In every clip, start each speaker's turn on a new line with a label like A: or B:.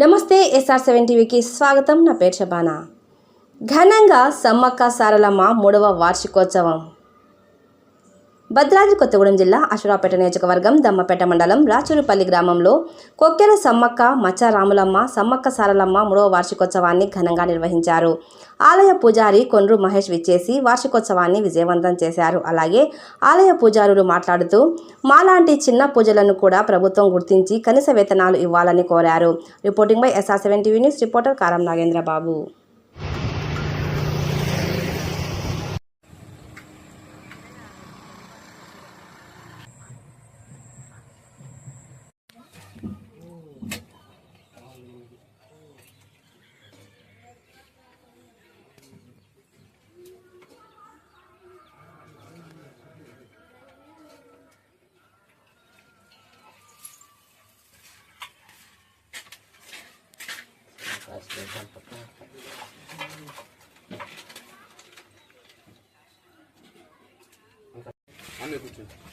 A: నమస్తే SR seven టీవీకి స్వాగతం. నా పేరు శబానా ఘనంగా సమ్మక్క సారలమ్మ మూడవ వార్షికోత్సవం. భద్రాద్రి కొత్తగూడెం జిల్లా అశ్వరాపేట నియోజకవర్గం దమ్మపేట మండలం రాచూరుపల్లి గ్రామంలో కొక్కెర సమ్మక్క మచ్చ రాములమ్మ సమ్మక్క సారలమ్మ మూడవ వార్షికోత్సవాన్ని ఘనంగా నిర్వహించారు. ఆలయ పూజారి కొండ్రు మహేష్ విచ్చేసి వార్షికోత్సవాన్ని విజయవంతం చేశారు. అలాగే ఆలయ పూజారులు మాట్లాడుతూ మాలాంటి చిన్న పూజలను కూడా ప్రభుత్వం గుర్తించి కనీస వేతనాలు ఇవ్వాలని కోరారు. Reporting by SR seven TV news reporter Karam
B: Nagendrababu. कुछ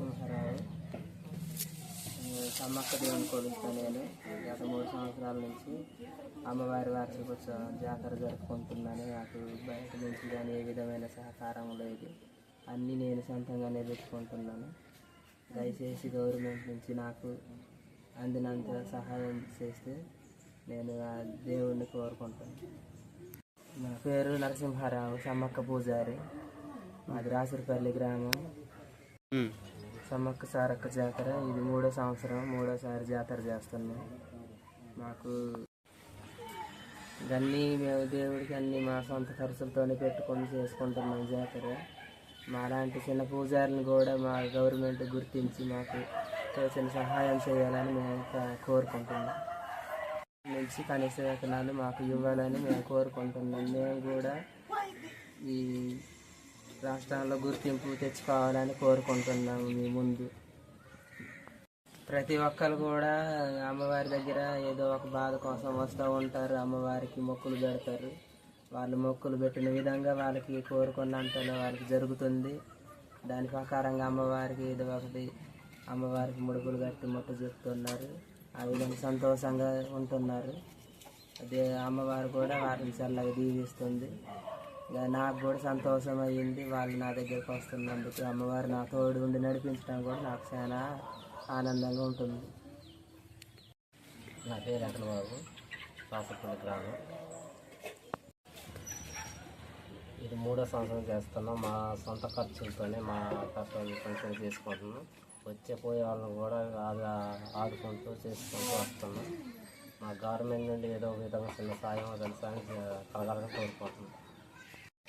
B: నరసింహారావు. సమ్మక్క దేవుని కొలుస్తా నేను గత మూడు సంవత్సరాల నుంచి అమ్మవారి వార్షికోత్సవ జాతర జరుపుకుంటున్నాను నాకు బయట నుంచి కానీ ఏ విధమైన సహకారం లేదు. అన్నీ నేను సొంతంగానే పెట్టుకుంటున్నాను. దయచేసి గవర్నమెంట్ నుంచి నాకు అందినంత సహాయం చేస్తే నేను ఆ దేవుణ్ణి కోరుకుంటాను నా పేరు నరసింహారావు సమ్మక్క పూజారి. మాది రాసురపల్లి గ్రామం. సమ్మక్క సారక్క జాతర. ఇది మూడో సంవత్సరం మూడోసారి జాతర చేస్తున్నాం. మాకు ఇవన్నీ మేము దేవుడికి అన్నీ మా సొంత ఖర్చులతోనే పెట్టుకొని చేసుకుంటున్నాం జాతర. మాలాంటి చిన్న పూజారిని కూడా మా గవర్నమెంట్ గుర్తించి మాకు తోచిన సహాయం చేయాలని మేము కోరుకుంటున్నాం. నుంచి కనీస వేతనాలు మాకు ఇవ్వాలని మేము కోరుకుంటున్నాం. మేము కూడా ఈ రాష్ట్రంలో గుర్తింపు తెచ్చుకోవాలని కోరుకుంటున్నాము మీ ముందు. ప్రతి ఒక్కరు కూడా అమ్మవారి దగ్గర ఏదో ఒక బాధ కోసం వస్తూ ఉంటారు. అమ్మవారికి మొక్కులు పెడతారు. వాళ్ళు మొక్కులు పెట్టిన విధంగా వాళ్ళకి కోరుకున్నంతలో వాళ్ళకి జరుగుతుంది. దాని ప్రకారంగా అమ్మవారికి ఏదో ఒకటి అమ్మవారికి ముడుపులు కట్టి ముట్ట చెప్తున్నారు. ఆ విధంగా సంతోషంగా ఉంటున్నారు. అదే అమ్మవారు కూడా వారిని చల్లగా దీవిస్తుంది. నాకు కూడా సంతోషం అయ్యింది వాళ్ళు నా దగ్గరికి వస్తున్నందుకు. అమ్మవారు నా తోడు ఉండి నడిపించడం కూడా నాకు చాలా ఆనందంగా ఉంటుంది.
C: నా పేరు వెంకటబాబు పాసపల్లి గ్రామం.
D: ఇది మూడో సంవత్సరం చేస్తున్నాం. మా సొంత ఖర్చులతోనే మా కష్టాలు కొంచెం చేసుకుంటున్నాం. వచ్చే పోయే వాళ్ళని కూడా ఆదా ఆదుకుంటూ చేసుకుంటూ వస్తున్నాం. మా గవర్నమెంట్ నుండి ఏదో విధంగా చిన్న సాయం కలిసి కలగాలని కోరుకుంటున్నాం.